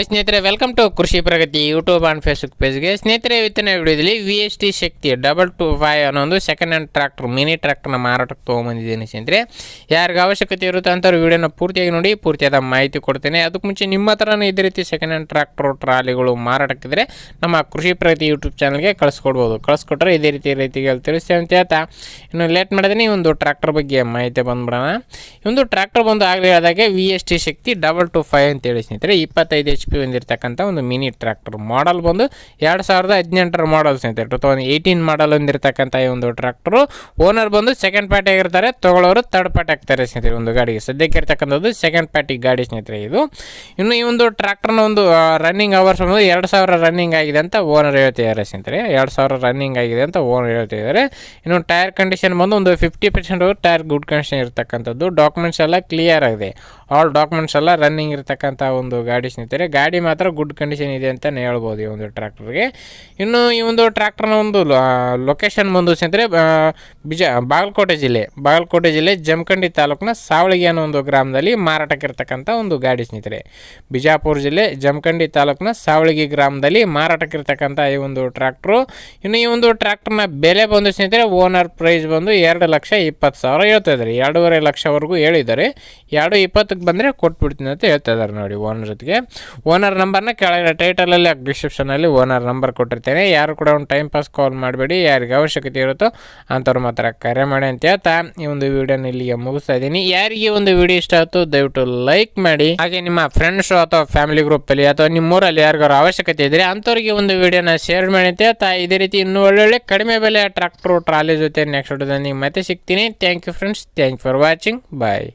Hi ಸ್ನೇಹಿತರೆ welcome to Krishi Pragati YouTube and Facebook ಪೇಜ್ಗೆ ಸ್ನೇಹಿತರೆ, ಇವತ್ತಿನ ವಿಡಿಯೋದಲ್ಲಿ V S T Shakti double two five ಅನ್ನೋ ಒಂದು ಸೆಕೆಂಡ್ ಹ್ಯಾಂಡ್ ಟ್ರ್ಯಾಕ್ಟರ್ ಮಿನಿ ಟ್ರ್ಯಾಕ್ಟರ್ನ ಮಾರಾಟಕ್ಕೆ ತೊಗೊಂಬಂದಿದ್ದೀನಿ ಸ್ನೇಹಿತರೆ. ಯಾರಿಗೆ ಅವಶ್ಯಕತೆ ಇರುತ್ತೆ ಅಂಥವ್ರು ವಿಡಿಯೋನ ಪೂರ್ತಿಯಾಗಿ ನೋಡಿ, ಪೂರ್ತಿಯಾದ ಮಾಹಿತಿ ಕೊಡ್ತೇನೆ. ಅದಕ್ಕೆ ಮುಂಚೆ ನಿಮ್ಮ ಹತ್ರನೂ ಇದೇ ರೀತಿ ಸೆಕೆಂಡ್ ಹ್ಯಾಂಡ್ ಟ್ರಾಕ್ಟರ್ ಟ್ರಾಲಿಗಳು ಮಾರಾಟಕ್ಕಿದ್ರೆ ನಮ್ಮ ಕೃಷಿ ಪ್ರಗತಿ ಯೂಟ್ಯೂಬ್ ಚಾನಲ್ಗೆ ಕಳಿಸ್ಕೊಡ್ಬೋದು. ಕಳಿಸ್ಕೊಟ್ರೆ ಇದೇ ರೀತಿ ರೀತಿಯಲ್ಲಿ ತಿಳಿಸ್ತೇವೆ ಅಂತ ಹೇಳ್ತಾ. ಇನ್ನು ಲೇಟ್ ಮಾಡಿದ್ರೆ ಈ ಒಂದು ಟ್ರ್ಯಾಕ್ಟರ್ ಬಗ್ಗೆ ಮಾಹಿತಿ ಬಂದ್ಬಿಡೋಣ. ಈ ಒಂದು ಟ್ರಾಕ್ಟರ್ ಬಂದು ಆಗಲಿ ಹೇಳಿದಾಗೆ V S T Shakti double two five ಅಂತೇಳಿ ಸ್ನೇಹಿತರೆ, ಇಪ್ಪತ್ತೈದು ಎಚ್ ಪಿ ಹೊಂದಿರತಕ್ಕಂಥ ಒಂದು ಮಿನಿ ಟ್ರ್ಯಾಕ್ಟರ್. ಮಾಡಲ್ ಬಂದು ಎರಡು ಸಾವಿರದ ಹದಿನೆಂಟರ ಮಾಡಲ್ ಸ್ನೇಹಿತರೆ ಟು ತೌಸಂಡ್ ಏಯ್ಟೀನ್ ಮಾಡಲ್ ಹೊಂದಿರತಕ್ಕಂಥ ಈ ಒಂದು ಟ್ರ್ಯಾಕ್ಟ್ರು ಓನರ್ ಬಂದು ಸೆಕೆಂಡ್ ಪಾರ್ಟಿ ಆಗಿರ್ತಾರೆ. ತಗೊಳ್ಳೋರು ತರ್ಡ್ ಪಾರ್ಟಿ ಆಗ್ತಾರೆ ಸ್ನೇಹಿತರೆ ಒಂದು ಗಾಡಿಗೆ. ಸದ್ಯಕ್ಕೆ ಇರ್ತಕ್ಕಂಥದ್ದು ಸೆಕೆಂಡ್ ಪಾರ್ಟಿ ಗಾಡಿ ಸ್ನೇಹಿತರೆ ಇದು. ಇನ್ನು ಈ ಒಂದು ಟ್ರ್ಯಾಕ್ಟರ್ನ ಒಂದು ರನ್ನಿಂಗ್ ಅವರ್ಸ್ ಬಂದು ಎರಡು ಸಾವಿರ ರನ್ನಿಂಗ್ ಆಗಿದೆ ಅಂತ ಓನರ್ ಹೇಳ್ತಿದ್ದಾರೆ ಸ್ನೇಹಿತರೆ. ಎರಡು ಸಾವಿರ ರನ್ನಿಂಗ್ ಆಗಿದೆ ಅಂತ ಓನರ್ ಹೇಳ್ತಿದ್ದಾರೆ. ಇನ್ನು ಟೈರ್ ಕಂಡೀಷನ್ ಬಂದು ಒಂದು fifty percent tyre good condition ಇರತಕ್ಕಂಥದ್ದು. ಡಾಕ್ಯುಮೆಂಟ್ಸ್ ಎಲ್ಲ ಕ್ಲಿಯರ್ ಆಗಿದೆ. ಆಲ್ ಡಾಕ್ಯುಮೆಂಟ್ಸ್ ಎಲ್ಲ ರನ್ನಿಂಗ್ ಇರತಕ್ಕಂಥ ಒಂದು ಗಾಡಿ ಸ್ನೇಹಿತರೆ. ಗಾಡಿ ಮಾತ್ರ ಗುಡ್ ಕಂಡೀಷನ್ ಇದೆ ಅಂತಲೇ ಹೇಳ್ಬೋದು ಈ ಒಂದು ಟ್ರ್ಯಾಕ್ಟರ್ಗೆ. ಇನ್ನು ಈ ಒಂದು ಟ್ರ್ಯಾಕ್ಟರ್ನ ಒಂದು ಲೊಕೇಶನ್ ಬಂದು ಅಂದರೆ ಬಿಜ, ಬಾಗಲಕೋಟೆ ಜಿಲ್ಲೆ ಬಾಗಲಕೋಟೆ ಜಿಲ್ಲೆ ಜಮಖಂಡಿ ತಾಲೂಕಿನ ಸಾವಳಿಗೆ ಅನ್ನೋ ಒಂದು ಗ್ರಾಮದಲ್ಲಿ ಮಾರಾಟಕ್ಕಿರ್ತಕ್ಕಂಥ ಒಂದು ಗಾಡಿ ಸ್ನೇಹಿತರೆ. ಬಿಜಾಪುರ ಜಿಲ್ಲೆ ಜಮಖಂಡಿ ತಾಲೂಕಿನ ಸಾವಳಿಗೆ ಗ್ರಾಮದಲ್ಲಿ ಮಾರಾಟಕ್ಕಿರ್ತಕ್ಕಂಥ ಈ ಒಂದು ಟ್ರ್ಯಾಕ್ಟ್ರು. ಇನ್ನು ಈ ಒಂದು ಟ್ರ್ಯಾಕ್ಟರ್ನ ಬೆಲೆ ಬಂದು ಸ್ನೇಹಿತರೆ, ಓನರ್ ಪ್ರೈಸ್ ಬಂದು ಎರಡು ಲಕ್ಷ ಇಪ್ಪತ್ತು ಸಾವಿರ ಹೇಳ್ತಾ ಇದ್ದಾರೆ. ಎರಡೂವರೆ ಲಕ್ಷವರೆಗೂ ಹೇಳಿದ್ದಾರೆ. ಎರಡು ಇಪ್ಪತ್ತಕ್ಕೆ ಬಂದರೆ ಕೊಟ್ಬಿಡ್ತೀನಿ ಅಂತ ಹೇಳ್ತಾ ಇದ್ದಾರೆ ನೋಡಿ ಓನರ್ ಜೊತೆಗೆ. ಓನರ್ ನಂಬರ್ನ ಕೆಳಗಡೆ ಟೈಟಲಲ್ಲಿ ಡಿಸ್ಕ್ರಿಪ್ಷನಲ್ಲಿ ಓನರ್ ನಂಬರ್ ಕೊಟ್ಟಿರ್ತೇನೆ. ಯಾರು ಕೂಡ ಒಂದು ಟೈಮ್ ಪಾಸ್ ಕಾಲ್ ಮಾಡಬೇಡಿ. ಯಾರಿಗೆ ಅವಶ್ಯಕತೆ ಇರುತ್ತೋ ಅಂಥವ್ರು ಮಾತ್ರ ಕರೆ ಮಾಡಿ ಅಂತ ಹೇಳ್ತಾ ಈ ಒಂದು ವಿಡಿಯೋನ ಇಲ್ಲಿಗೆ ಮುಗಿಸ್ತಾ ಇದ್ದೀನಿ. ಯಾರಿಗೆ ಒಂದು ವಿಡಿಯೋ ಇಷ್ಟ ಆಯ್ತು ದಯವಿಟ್ಟು ಲೈಕ್ ಮಾಡಿ. ಹಾಗೆ ನಿಮ್ಮ ಫ್ರೆಂಡ್ಸು ಅಥವಾ ಫ್ಯಾಮಿಲಿ ಗ್ರೂಪಲ್ಲಿ ಅಥವಾ ನಿಮ್ಮೂರಲ್ಲಿ ಯಾರಿಗಾರು ಅವಶ್ಯಕತೆ ಇದ್ದರೆ ಅಂಥವ್ರಿಗೆ ಒಂದು ವಿಡಿಯೋನ ಶೇರ್ ಮಾಡಿ ಅಂತ ಹೇಳ್ತಾ ಇದೇ ರೀತಿ ಇನ್ನೂ ಒಳ್ಳೊಳ್ಳೆ ಕಡಿಮೆ ಬೆಲೆ ಟ್ರಾಕ್ಟರ್ ಟ್ರಾಲಿ ಜೊತೆ ನೆಕ್ಸ್ಟ್ ವಿಡಿಯೋದಲ್ಲಿ ಮತ್ತೆ ಸಿಗ್ತೀನಿ. Thank you friends thank for watching bye